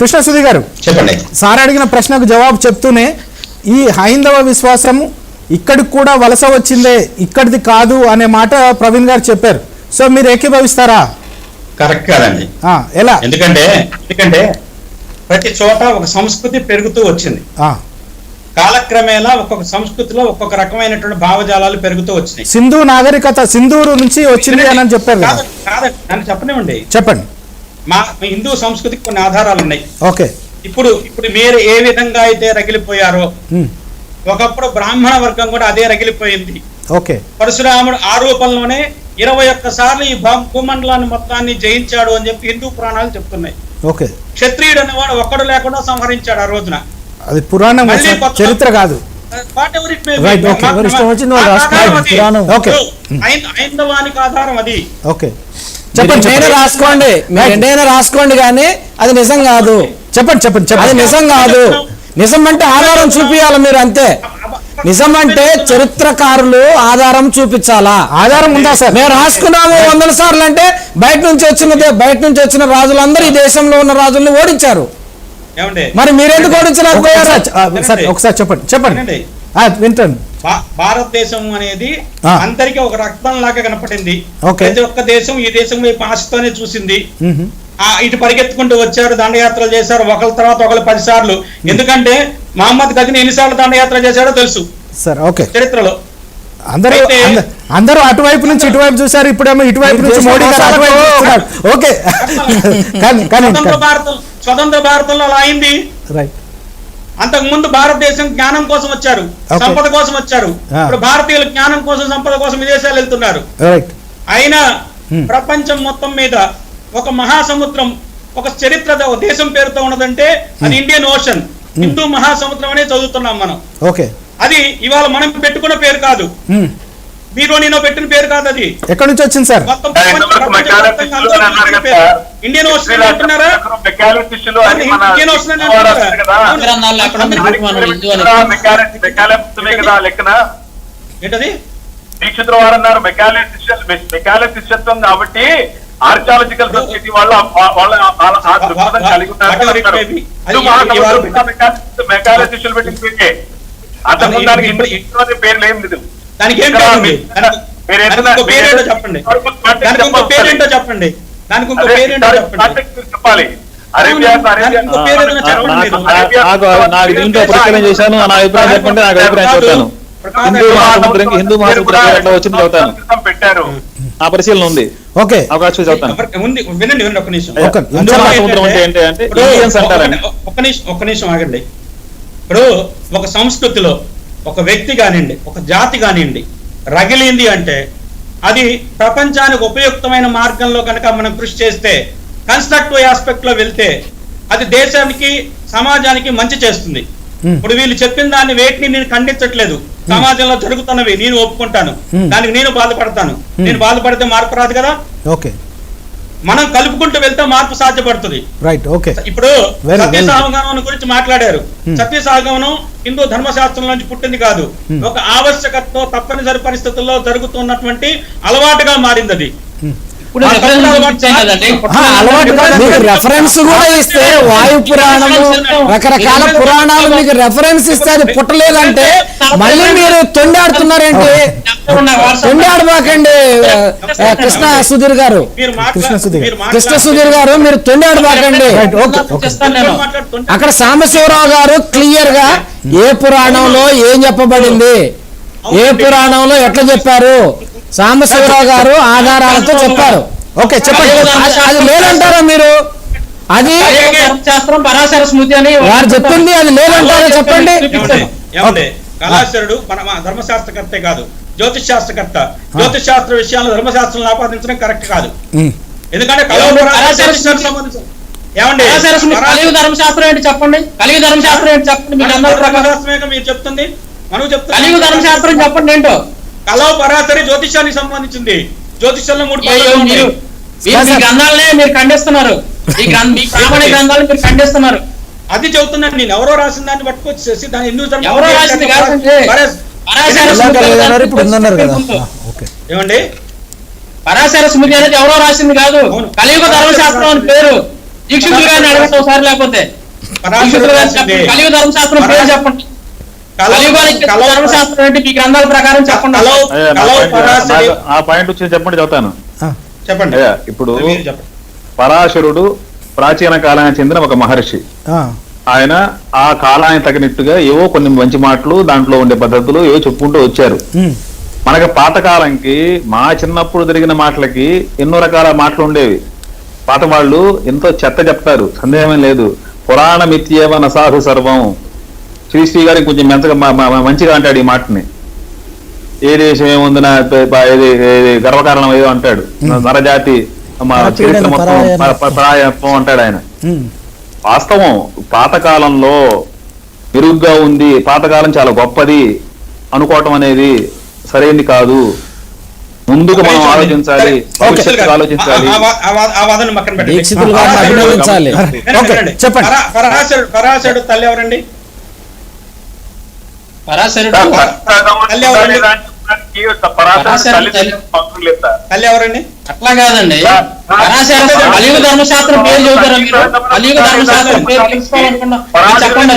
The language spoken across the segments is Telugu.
కృష్ణ సుధీ గారు చెప్పండి. సార్ అడిగిన ప్రశ్నకు జవాబు చెప్తూనే ఈ హైందవ విశ్వాసం ఇక్కడికి కూడా వలస వచ్చిందే ఇక్కడిది కాదు అనే మాట ప్రవీణ్ గారు చెప్పారు. సో మీరు ఏకీభవిస్తారా? కరెక్ట్ కాదండి. ఎలా? ఎందుకంటే ఎందుకంటే ప్రతి చోట ఒక సంస్కృతి పెరుగుతూ వచ్చింది. కాలక్రమేణా ఒక్కొక్క సంస్కృతిలో ఒక్కొక్క రకమైనటువంటి భావజాలాలు పెరుగుతూ వచ్చినాయి. సింధు నాగరికత సింధూరు నుంచి వచ్చింది అని చెప్పారు కదా. కాదండి, నన్ను చెప్పనివ్వండి. చెప్పండి. మా హిందూ సంస్కృతికి కొన్ని ఆధారాలు ఉన్నాయి. ఓకే. ఇప్పుడు ఇప్పుడు మీరు ఏ విధంగా అయితే రగిలిపోయారో ఒకప్పుడు బ్రాహ్మణ వర్గం కూడా అదే రగిలిపోయింది. ఓకే. పరశురాముడు ఆ రూపంలోనే ఇరవై ఒక్క సార్లు ఈ భూమండలాన్ని మొత్తాన్ని జయించాడు అని చెప్పి హిందూ పురాణాలు చెప్తున్నాయి. ఓకే. క్షత్రియుడు అనేవాడు ఒక్కడు లేకుండా సంహరించాడు ఆ రోజున. అది పురాణం చరిత్ర కాదు. ఆధారం అది. ఓకే. చెప్పండి రాసుకోండి. మీరు ఎన్నైనా రాసుకోండి కానీ అది నిజం కాదు. చెప్పండి చెప్పండి అది చెప్పండి నిజం కాదు. నిజం అంటే ఆధారం చూపించాలి మీరు అంతే. నిజం అంటే చరిత్రకారులు ఆధారం చూపించాలా? ఆధారం ఉందా సార్? మేము రాసుకున్నాము వందల సార్లు అంటే బయట నుంచి వచ్చినదే బయట నుంచి వచ్చిన రాజులందరూ ఈ దేశంలో ఉన్న రాజుల్ని ఓడించారు. ఏమండి? మరి మీరెందుకు ఓడించలేకపోయారు సార్ ఒకసారి చెప్పండి చెప్పండి. వింటాను భారతదేశం అనేది. అందరికీ ఒక రక్తం లాగా కనపడింది. ప్రతి ఒక్క దేశం ఈ దేశం వైపు ఆశతోనే చూసింది. ఇటు పరిగెత్తుకుంటూ వచ్చారు దండయాత్రలు చేశారు. ఒకరి తర్వాత ఒకరు పది సార్లు ఎందుకంటే మహమ్మద్ గజని ఎన్నిసార్లు దండయాత్ర చేశాడో తెలుసు. Sir okay. చరిత్రలో. అందరూ అందరూ అటువైపు నుంచి ఇటువైపు చూసారు ఇప్పుడేమో ఇటువైపు నుంచి మోడీ ఓకే. కానీ కానీ స్వతంత్ర భారతం స్వతంత్ర భారతంలో అలా అయింది. రైట్ అంతకు ముందు భారతదేశం జ్ఞానం కోసం వచ్చారు. సంపద కోసం వచ్చారు. ఆ. ఇప్పుడు భారతీయులు జ్ఞానం కోసం సంపద కోసం విదేశాలు వెళ్తున్నారు. రైట్ అయినా Hmm. ప్రపంచం మొత్తం మీద ఒక మహాసముద్రం ఒక చరిత్ర దేశం పేరుతో ఉన్నదంటే అది ఇండియన్ ఓషన్ హిందూ మహాసముద్రం అనే చదువుతున్నాం మనం. ఓకే. అది ఇవాళ మనం పెట్టుకున్న పేరు కాదు. మీరు నేను పెట్టిన పేరు కాదు అది. ఎక్కడి నుంచి వచ్చింది సార్. ఇండియన్ ఓషన్ అంటున్నారా? ఇండియన్ ఓషన్ ఏంటది? దీక్షితుల వారు అన్నారు శిష్యత్వం కాబట్టి ఆర్కియాలజికల్ సొసైటీ వాళ్ళు వాళ్ళ ఆ- దృక్పథం కలిగి ఉన్నారు పెట్టిన పేరే అంతకుముందు దానికి పేర్లు ఏం లేదు దానికి ఏం పేరు పేరేంటో చెప్పండి. దానికి ఇంకో చెప్పాలి. పేరేంటో చెప్పండి. దానికి ఇంకో అదే పేరేంటో దానికి చెప్పండి. కాంటాక్ట్ మీరు చెప్పాలి. అరేబియా అవును, దానికి ఇంకో పేరు ఏదైనా చెప్పండి మీరు. నాకు నాకు దీంట్లో పరిశీలన చేశాను నా అభిప్రాయం చెప్పండి నాకు అభిప్రాయం చెప్తాను హిందూ మహాసముద్రంకి హిందూ మహాసముద్రం ఎట్లా వచ్చింది చెప్తాను పెట్టారు నా పరిశీలన ఉంది. ఓకే. అవకాశం ఉంది వినండి వినండి ఒక్క నిమిషం. ఒక- అంటారండి. ఒక- ఒక్క నిమిషం ఒక్క నిమిషం ఆగండి. ఇప్పుడు ఒక సంస్కృతిలో ఒక వ్యక్తి కానివ్వండి ఒక జాతి కానివ్వండి రగిలింది అంటే అది ప్రపంచానికి ఉపయుక్తమైన మార్గంలో కనుక మనం కృషి చేస్తే కన్స్ట్రక్టివ్ ఆస్పెక్ట్లో వెళ్తే అది దేశానికి సమాజానికి మంచి చేస్తుంది. ఇప్పుడు వీళ్ళు చెప్పిన దాన్ని వేటిని నేను ఖండించట్లేదు. సమాజంలో జరుగుతున్నవి నేను ఒప్పుకుంటాను. Hmm. దానికి నేను బాధపడతాను. నేను బాధపడితే మార్పు రాదు కదా? ఓకే మనం కలుపుకుంటూ వెళ్తే మార్పు సాధ్యపడుతుంది. రైట్ ఓకే ఇప్పుడు సత్య. సహగమనం గురించి మాట్లాడారు. Hmm. సత్య సహగమనం హిందూ ధర్మశాస్త్రం నుంచి పుట్టింది కాదు. Hmm. ఒక ఆవశ్యకతతో తప్పనిసరి పరిస్థితుల్లో జరుగుతున్నటువంటి అలవాటుగా మారింది అది మీకు రెఫరెన్స్ కూడా ఇస్తే వాయు పురాణము రకరకాల పురాణాలు మీకు రెఫరెన్స్ ఇస్తే అది పుట్టలేదంటే మళ్ళీ మీరు తొండాడుతున్నారేంటి? ఉన్న వాట్సాప్ తొండాడబాకండి కృష్ణ సుధీర్ గారు. కృష్ణ సుధీర్. కృష్ణ సుధీర్ గారు మీరు తొండాడబాకండి. అక్కడ సాంబశివరావు గారు క్లియర్గా ఏ పురాణంలో ఏం చెప్పబడింది? ఏ పురాణంలో ఎట్లా చెప్పారు? సాంబశివరావు గారు ఆధారాలతో చెప్పారు. ఓకే చెప్పండి. అది- లేదంటారా మీరు? అది ధర్మశాస్త్రం పరాశర స్మృతి అని వారు చెప్పింది అది లేదంటారా చెప్పండి. కళాశ్వరుడు మన ధర్మశాస్త్రకర్తే కాదు జ్యోతిష్ శాస్త్రకర్త జ్యోతిష్ శాస్త్ర విషయాలను ధర్మశాస్త్రం ఆపాదించడం కరెక్ట్ కాదు. ఎందుకంటే ఏమండి? కలియుగ ధర్మశాస్త్రం ఏంటి చెప్పండి? కలియుగ ధర్మశాస్త్రం ఏంటి చెప్పండి? మీకు అందరూ ధర్మశాస్త్రమే మీరు చెప్తుంది? మనం కలియుగ ధర్మశాస్త్రం చెప్పండి ఏంటో? కళావు పరాశరి జ్యోతిష్యానికి సంబంధించింది. జ్యోతిష్యంలో మూడు మీరు మీ గ్రంథాలనే మీరు ఖండిస్తున్నారు. మీ ప్రామాణిక గ్రంథాలను మీరు ఖండిస్తున్నారు. అది చెబుతున్నాను నేను. ఎవరో రాసిన దాన్ని పట్టుకొచ్చేసి దాన్ని హిందూ ధర్మం ఎవరో రాసింది ఏమండి? పరాశర స్మృతి అనేది ఎవరో రాసింది కాదు. కలియుగ ధర్మశాస్త్రం అని పేరు. దీక్షితులు గారిని అడగండి ఒకసారి లేకపోతే. కలియుగ ధర్మశాస్త్రం పేరు చెప్పండి. ఆ పాయింట్ వచ్చి చెప్పండి చెప్తాను ఆ, చెప్పండి. ఇప్పుడు పరాశరుడు ప్రాచీన కాలానికి చెందిన ఒక మహర్షి. ఆ, ఆయన ఆ కాలానికి తగినట్టుగా ఏవో కొన్ని మంచి మాటలు దాంట్లో ఉండే పద్ధతులు ఏవో చెప్పుకుంటూ వచ్చారు. మనకి పాతకాలంకి మా చిన్నప్పుడు జరిగిన మాటలకి ఎన్నో రకాల మాటలు ఉండేవి. పాత వాళ్ళు ఎంతో చెత్త చెప్తారు. సందేహమే లేదు. పురాణ మిత్యేవ నసాధు సర్వం. శ్రీ శ్రీ గారికి కొంచెం మంచిగా మ- మ- మంచిగా అంటాడు ఈ మాటని. ఏ దేశం ఏముంది నా ప- ప- ఇది ఇది గర్వకారణం ఏదో అంటాడు. నరజాతి చరిత్ర మొత్తం పరాయత్వం అంటాడు ఆయన. వాస్తవం పాతకాలంలో మెరుగ్గా ఉంది. పాతకాలం చాలా గొప్పది. అనుకోవటం అనేది సరైనది కాదు. ముందుకు మనం ఆలోచించాలి. ఆలోచించాలి. అభినందించాలి. చెప్పండి. పరా- పరాశరుడు పరాశరుడు తల్లి ఎవరండి? పరాశరుడు తల్లి ఎవరండి? అట్లా కాదండి. కలియుగ ధర్మశాస్త్రం పేరు చెబుతారా మీరు? కలియుగ ధర్మశాస్త్రం పేరు చెప్పండి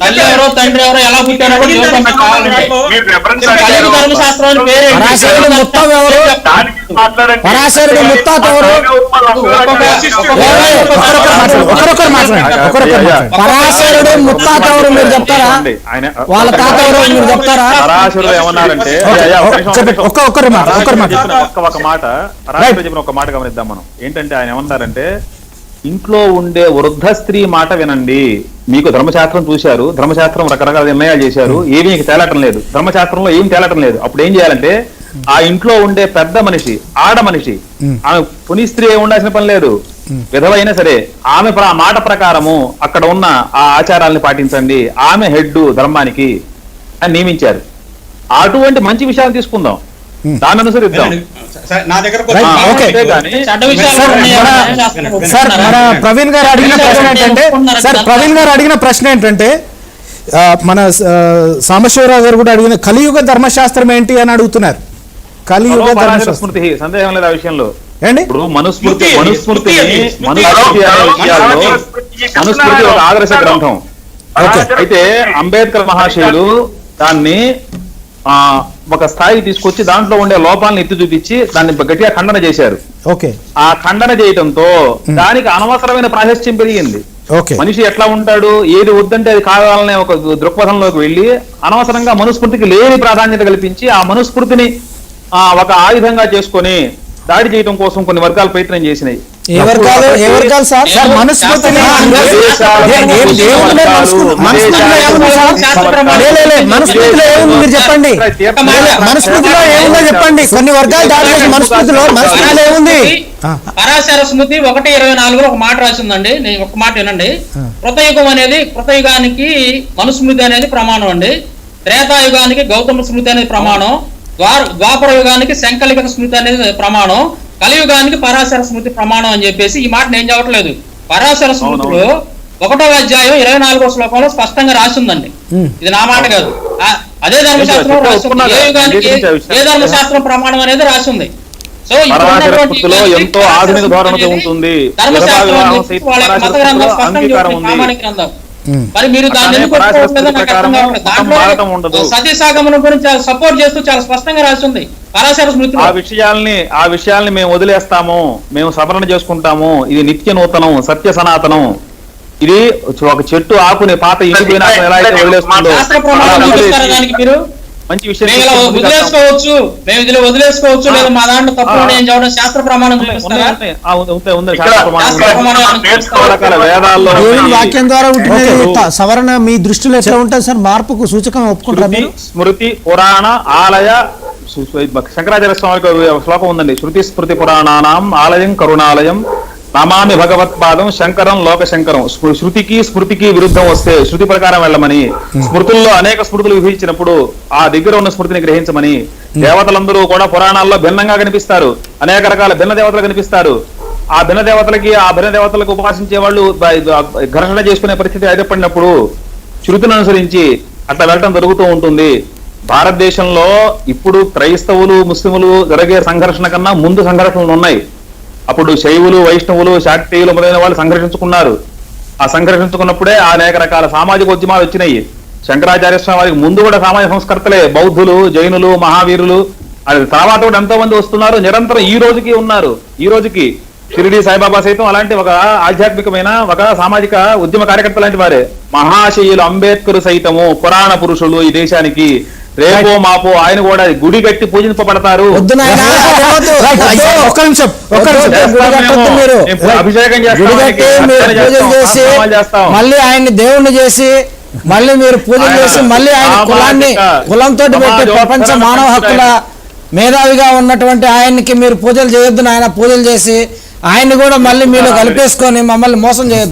తల్లి ఎవరో తండ్రి ఎవరో ఎలా పుట్టారో కలియుగ ధర్మశాస్త్రం అని పేరు? పరాశరుడు మొత్తం ఎవరు? దానికి మాట్లాడండి? పరాశరుడు ముత్తాత ఎవరు? ఒకరొకరు మాట్లాడండి ఒకరొకరు మాట్లాడండి పరాశరుడు ముత్తాత ఎవరు మీరు చెప్తారా? ఆయన వాళ్ళ తాత ఎవరు మీరు చెప్తారా? పరాశరుడు ఏమన్నారంటే ఒక్క ఒక్కరు మాట ఒక మాట చెప్పిన ఒక మాట గమనిద్దాం మనం. ఏంటంటే ఆయన ఏమన్నారంటే ఇంట్లో ఉండే వృద్ధ స్త్రీ మాట వినండి. మీకు ధర్మశాస్త్రం చూశారు ధర్మశాస్త్రం రకరకాల నిర్ణయాలు చేశారు ఏమీ మీకు తేలటం లేదు. ధర్మశాస్త్రంలో ఏం తేలటం లేదు. అప్పుడు ఏం చేయాలంటే ఆ ఇంట్లో ఉండే పెద్ద మనిషి ఆడ మనిషి ఆమె పుని స్త్రీ ఉండాల్సిన పని లేదు. విధవైనా సరే ఆమె ఆ మాట ప్రకారము అక్కడ ఉన్న ఆ ఆచారాలను పాటించండి. ఆమె హెడ్ ధర్మానికి అని నియమించారు. అటువంటి మంచి విషయాలు తీసుకుందాం. దాన్ని అనుసరిద్దాం వినండి. సరే, ఉన్నాయి, మన-? ప్రవీణ్ గారు అడిగిన ప్రశ్న ఏంటంటే సార్ ప్రవీణ్ గారు అడిగిన ప్రశ్న ఏంటంటే మన సాంబశివరావు గారు కూడా అడిగిన కలియుగ ధర్మశాస్త్రం ఏంటి అని అడుగుతున్నారు. కలియుగ ధర్మశాస్త్రం. స్మృతి సందేహం లేదు ఆ విషయంలో? ఏండి ఇప్పుడు మనుస్మృతి మనుస్మృతి అనే అది. విషయాల్లో మనుస్మృతి ఒక ఆదర్శ గ్రంథం. అయితే అంబేద్కర్ మహాశయులు దాన్ని ఆ ఒక స్థాయికి తీసుకొచ్చి దాంట్లో ఉండే లోపాలను ఎత్తి చూపించి దాన్ని గట్టిగా ఖండన చేశారు. ఓకే. ఆ ఖండన చేయడంతో దానికి అనవసరమైన ప్రాశస్త్యం పెరిగింది. మనిషి ఎట్లా ఉంటాడు ఏది వద్దంటే అది కావాలనే ఒక దృక్పథంలోకి వెళ్ళి అనవసరంగా మనుస్మృతికి లేని ప్రాధాన్యత కల్పించి ఆ మనుస్మృతిని ఆ ఒక ఆయుధంగా చేసుకొని దాడి చేయడం కోసం కొన్ని వర్గాలు ప్రయత్నం చేసినాయి. సార్? సార్ విదేశాల ఏ- ఏ- నుంచి ఏముంది మీరు చెప్పండి? లే, లే, మనుస్మృతిలో ఏముందో చెప్పండి? కొన్ని వర్గాలు దాడి చేసి మనుస్మృతిలో మనుస్మృతిలో ఏముంది. పరాశర స్మృతి ఒకటి ఇరవై నాలుగులో ఒక మాట రాసిందండి. నేను ఒక మాట వినండి. కృతయుగం అనేది కృతయుగానికి మనుస్మృతి అనేది ప్రమాణం అండి. త్రేతాయుగానికి గౌతమ స్మృతి అనేది ప్రమాణం. ద్వార ద్వాపర యుగానికి శంకలిక స్మృతి అనేది ప్రమాణం. కలియుగానికి పరాశర స్మృతి ప్రమాణం అని చెప్పేసి ఈ మాట నేను చెప్పట్లేదు. పరాశర స్మృతిలో ఒకటో అధ్యాయం ఇరవై నాలుగో శ్లోకంలో స్పష్టంగా రాసిందండి. ఇది నా మాట కాదు. అదే ధర్మశాస్త్రం రాసింది. ఏ యుగానికి ధర్మశాస్త్రం ప్రమాణం అనేది రాసింది. సో ఎంతో ఆధునిక ధోరణితో ఉంటుంది. ధర్మశాస్త్రం మత గ్రంథం స్పష్టంగా అంగీకారం చెప్తుంది, ఉంది. ప్రామాణిక గ్రంథం. మరి మీరు దాన్ని స్మృతి సతీసాగమనం గురించి సపోర్ట్ చేస్తూ చాలా స్పష్టంగా రాసింది. పరాశర స్మృతిలో. ఆ విషయాల్ని ఆ విషయాల్ని మేము వదిలేస్తాము. మేము సవరణ చేసుకుంటాము. ఇది నిత్య నూతనం సత్య సనాతనం. ఇది ఒక చెట్టు ఆకుని పాత ఆకుని ఎలా అయితే వదిలేస్తుందో. మంచి విషయం. వదిలేసుకోవచ్చు. మేము ఇందులో వదిలేసుకోవచ్చు. లేదా మా దాంట్లో తప్పు చెప్పడం శాస్త్ర ప్రమాణం. వాక్యం ద్వారా. త- సవరణ మీ దృష్టిలో ఎట్లా ఉంటుంది సార్? మార్పుకు సూచకం ఒప్పుకుంటారా స్మృతి పురాణ ఆలయ శంకరాచార్య స్వామికి శ్లోకం ఉందండి. శృతి స్మృతి పురాణానాం ఆలయం కరుణాలయం నమామి భగవత్పాదం శంకరం లోక శంకరం శృతికి స్మృతికి విరుద్ధం వస్తే శృతి ప్రకారం వెళ్ళమని స్మృతుల్లో అనేక స్మృతులు విభజించినప్పుడు ఆ దగ్గర ఉన్న స్మృతిని గ్రహించమని దేవతలందరూ కూడా పురాణాల్లో భిన్నంగా కనిపిస్తారు. అనేక రకాల భిన్న దేవతలు కనిపిస్తారు. ఆ భిన్న దేవతలకి ఆ భిన్న దేవతలకు ఉపాసించే వాళ్ళు ఘర్షణ చేసుకునే పరిస్థితి ఏర్పడినప్పుడు శృతిని అనుసరించి అట్లా వెళ్ళటం జరుగుతూ ఉంటుంది. భారతదేశంలో ఇప్పుడు క్రైస్తవులు ముస్లిములు జరిగే సంఘర్షణ కన్నా ముందు సంఘర్షణలు ఉన్నాయి. అప్పుడు శైవులు వైష్ణవులు శాక్తీయులు మొదలైన వాళ్ళు సంఘర్షించుకున్నారు ఆ సంఘర్షించుకున్నప్పుడే అనేక రకాల సామాజిక ఉద్యమాలు వచ్చినాయి. శంకరాచార్య స్వామి వారికి ముందు కూడా సామాజిక సంస్కర్తలే. బౌద్ధులు జైనులు మహావీరులు అది తర్వాత కూడా ఎంతో మంది వస్తున్నారు. నిరంతరం ఈ రోజుకి ఉన్నారు. ఈ రోజుకి షిరిడి సాయిబాబా సైతం అలాంటి ఒక ఆధ్యాత్మికమైన ఒక సామాజిక ఉద్యమ కార్యకర్త లాంటి వారే. మహాశయులు అంబేద్కర్ సైతము పురాణ పురుషులు ఈ దేశానికి రేపో మాపో ఆయన కూడా గుడి కట్టి పూజింపబడతారు. ఒక్క నిమిషం ఒక్క అభిషేకం చేస్తాం. మళ్ళీ ఆయన్ని దేవుణ్ణి చేసి మళ్ళీ మీరు పూజలు ఆయన చేసి మళ్ళీ ఆయన కులాన్ని కులంతో పెట్టి ప్రపంచ మానవ హక్కుల మేధావిగా ఉన్నటువంటి ఆయనకి మీరు పూజలు చేయొద్దు నాయన పూజలు చేసి ఆయన్ని కూడా మళ్ళీ మీరు కలిపేసుకొని మమ్మల్ని మోసం చేయొద్దు.